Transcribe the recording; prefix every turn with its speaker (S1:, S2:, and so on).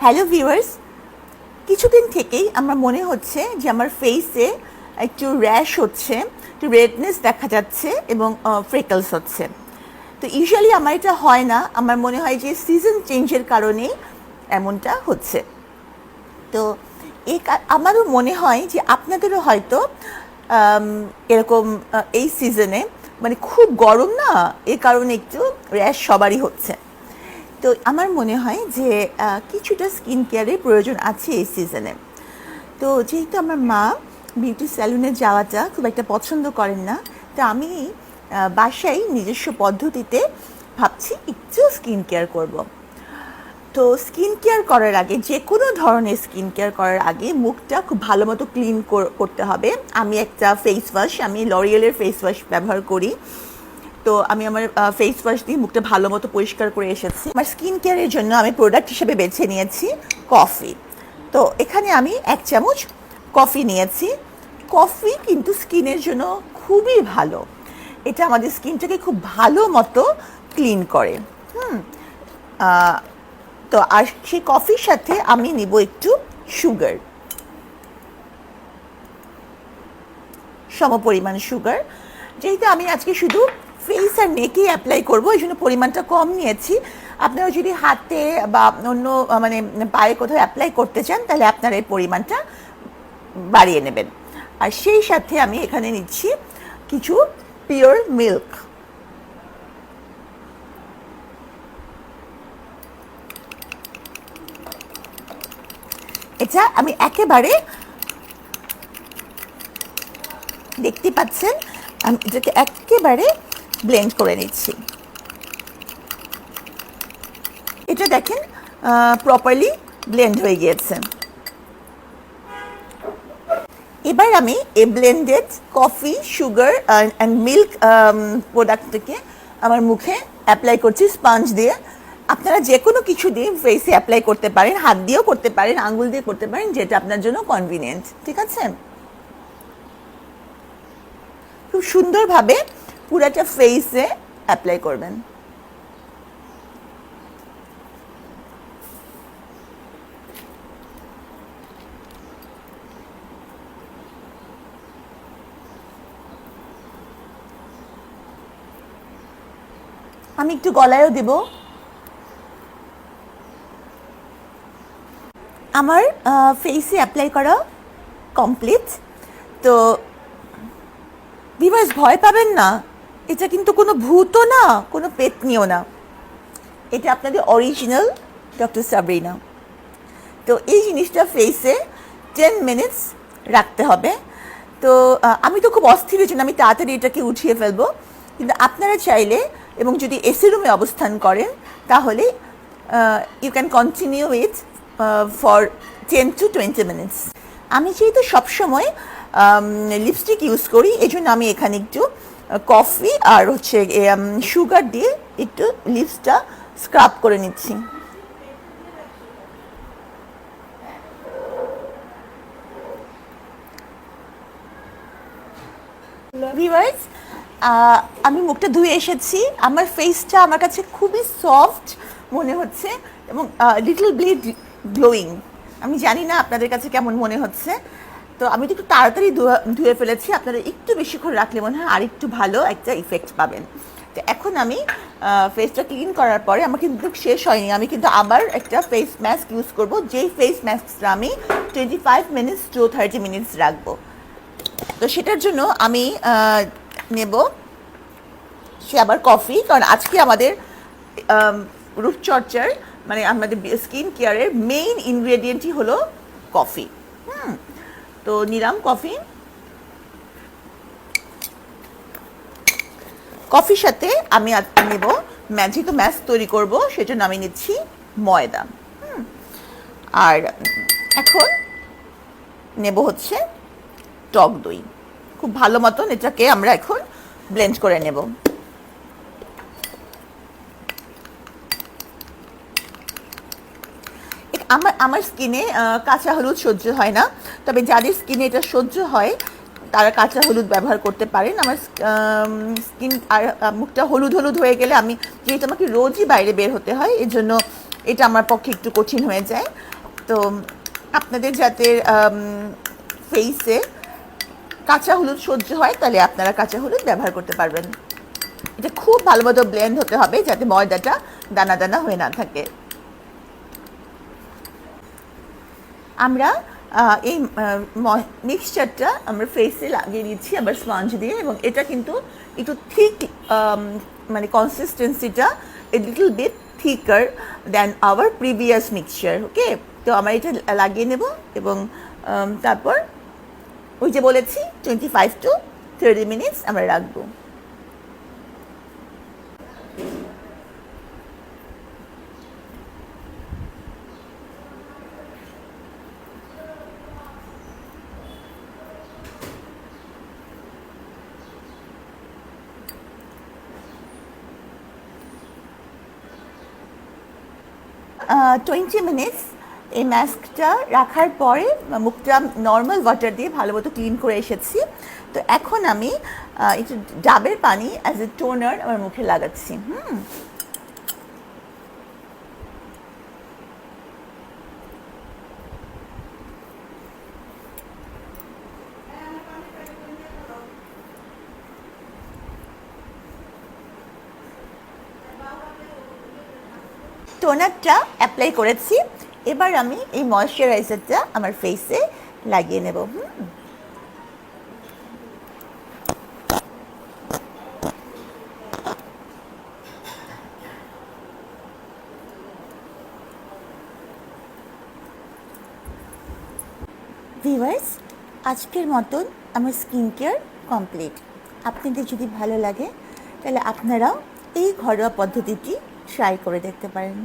S1: Hello viewers কিছুদিন থেকেই আমার মনে হচ্ছে যে আমার ফেসে একটু র্যাশ হচ্ছে, একটু রেডনেস দেখা যাচ্ছে এবং ফ্রেকলস হচ্ছে। তো ইউজুয়ালি আমার এটা হয় না। আমার মনে হয় যে সিজন চেঞ্জের কারণেই এমনটা হচ্ছে। তো কা- আমারও মনে হয় যে আপনাদেরও হয়তো এরকম এই সিজনে মানে খুব গরম না? এ কারণে একটু র্যাশ সবারই হচ্ছে। তো আমার মনে হয় যে কিছুটা স্কিন কেয়ারের প্রয়োজন আছে এই সিজনে তো যেহেতু আমার মা বিউটি স্যালুনে যাওয়াটা খুব একটা পছন্দ করেন না, তো আমি বাসায় নিজস্ব পদ্ধতিতে ভাবছি একটু স্কিন কেয়ার করব। তো স্কিন কেয়ার করার আগে যে কোনো ধরনের স্কিন কেয়ার করার আগে মুখটা খুব ভালো মতো ক্লিন করতে হবে। আমি একটা ফেস ওয়াশ আমি লরিয়েলের ফেস ওয়াশ ব্যবহার করি। তো আমি আমার ফেস ওয়াশ দিয়ে মুখটা ভালো মতো পরিষ্কার করে এসেছি। আমার স্কিন কেয়ারের জন্য আমি প্রোডাক্ট হিসেবে বেছে নিয়েছি কফি তো এখানে আমি এক চামচ কফি নিয়েছি। কফি কিন্তু স্কিনের জন্য খুবই ভালো। এটা আমাদের স্কিনটাকে খুব ভালো মতো ক্লিন করে। হুম তো আর সেই কফির সাথে আমি নিব একটু সুগার সমপরিমাণ সুগার যেহেতু আমি আজকে শুধু ফেস আর নেকে অ্যাপ্লাই করব, এই জন্য পরিমাণটা কম নিয়েছি। আপনারা যদি হাতে বা অন্য মানে পায়ে কোথাও অ্যাপ্লাই করতে চান, তাহলে আপনারা এই পরিমাণটা বাড়িয়ে নেবেন। আর সেই সাথে আমি এখানে নিচ্ছি কিছু পিওর মিল্ক এটা আমি একেবারে দেখতে পাচ্ছেন, আমি এটাকে একেবারে ব্লেন্ড করে নিচ্ছি। এটা দেখেন প্রপারলি ব্লেন্ড হয়ে গিয়েছে। এবার আমি এই blended coffee sugar and milk প্রোডাক্টটাকে আমার মুখে অ্যাপ্লাই করছি স্পঞ্জ দিয়ে। আপনারা যে কোনো কিছু দিয়ে ফেসে অ্যাপ্লাই করতে পারেন, হাত দিয়েও করতে পারেন, আঙ্গুল দিয়ে করতে পারেন, যেটা আপনার জন্য কনভিনিয়েন্ট ঠিক আছে? খুব সুন্দরভাবে পুরাটা ফেসে অ্যাপ্লাই করবেন। আমি একটু গলায়ও দেব। আমার ফেসে অ্যাপ্লাই করা কমপ্লিট তো ভিভার্স ভয় পাবেন না। এটা কিন্তু কোনো ভূতও না, কোনো পেতনিও না। এটা আপনাদের অরিজিনাল ডক্টর সাবরিনা তো এই জিনিসটা ফেসে টেন মিনিটস রাখতে হবে। তো আমি তো খুব অস্থির হয়েছি আমি তাড়াতাড়ি এটাকে উঠিয়ে ফেলব। কিন্তু আপনারা চাইলে, এবং যদি এসি রুমে অবস্থান করেন, তাহলে you can continue with for ten to twenty minutes আমি যেহেতু সবসময় লিপস্টিক ইউজ করি এই জন্য আমি এখানে একটু কফি আর হচ্ছে সুগার দিয়ে একটু লিপসটা স্ক্রাব করে নিচ্ছি। ভিভার্স আমি মুখটা ধুয়ে এসেছি। আমার ফেসটা আমার কাছে খুবই সফট মনে হচ্ছে এবং লিটল ব্লিড গ্লোয়িং আমি জানি না আপনাদের কাছে কেমন মনে হচ্ছে। তো আমি তো একটু তাড়াতাড়ি ধোয়া- ফেলেছি। আপনারা একটু বেশিক্ষণ রাখলে মনে হয় আর একটু ভালো একটা ইফেক্ট পাবেন। তো এখন আমি ফেসটা ক্লিন করার পরে আমার কিন্তু শেষ হয়নি। আমি কিন্তু আবার একটা ফেস মাস্ক ইউজ করব। যেই ফেস মাস্কটা আমি twenty five minutes to thirty minutes রাখব। তো সেটার জন্য আমি নেব সে আবার কফি কারণ আজকে আমাদের আম, রূপচর্চার মানে আমাদের স্কিন কেয়ারের মেইন ইনগ্রেডিয়েন্টই হলো কফি হুম। তো নিলাম কফি। কফির সাথে আমি আজকে নেব ম্যাজিক ম্যাচ তৈরি করব, সেজন্য আমি নিচ্ছি ময়দা। আর এখন নেব হচ্ছে টক দই। খুব ভালো মতন এটাকে আমরা এখন ব্লেন্ড করে নেব। আমার আমার স্কিনে কাঁচা হলুদ সহ্য হয় না। তবে যাদের স্কিনে এটা সহ্য হয়, তারা কাঁচা হলুদ ব্যবহার করতে পারেন। আমার স্কিন, আর মুখটা হলুদ হলুদ হয়ে গেলে আমি যেহেতু আমাকে রোজই বাইরে বের হতে হয় এর জন্য এটা আমার পক্ষে একটু কঠিন হয়ে যায়। তো আপনাদের যাতে ফেসে কাঁচা হলুদ সহ্য হয়, তাহলে আপনারা কাঁচা হলুদ ব্যবহার করতে পারবেন। এটা খুব ভালো মতো ব্লেন্ড হতে হবে, যাতে ময়দাটা দানা দানা হয়ে না থাকে। আমরা এই মিক্সচারটা আমরা ফেসে লাগিয়ে দিচ্ছি আবার স্পঞ্জ দিয়ে এবং এটা কিন্তু একটু থিক মানে কনসিস্টেন্সিটা a little bit thicker than our previous mixture okay তো আমরা এটা লাগিয়ে নেব এবং তারপর ওই যে বলেছি twenty five to thirty minutes আমরা রাখব। টোয়েন্টি মিনিটস এই ম্যাস্কটা রাখার পরে মুখটা নর্মাল ওয়াটার দিয়ে ভালো মতো ক্লিন করে এসেছি। তো এখন আমি একটু ডাবের পানি অ্যাজ এ টোনার আমার মুখে লাগাচ্ছি। হুম। টোনারটা অ্যাপ্লাই করেছি। এবার আমি এই ময়শ্চারাইজারটা আমার ফেসে লাগিয়ে নেব, হুম। ভিভার্স আজকের মতন আমার স্কিন কেয়ার কমপ্লিট আপনাদের যদি ভালো লাগে, তাহলে আপনারাও এই ঘরোয়া পদ্ধতিটি ট্রাই করে দেখতে পারেন।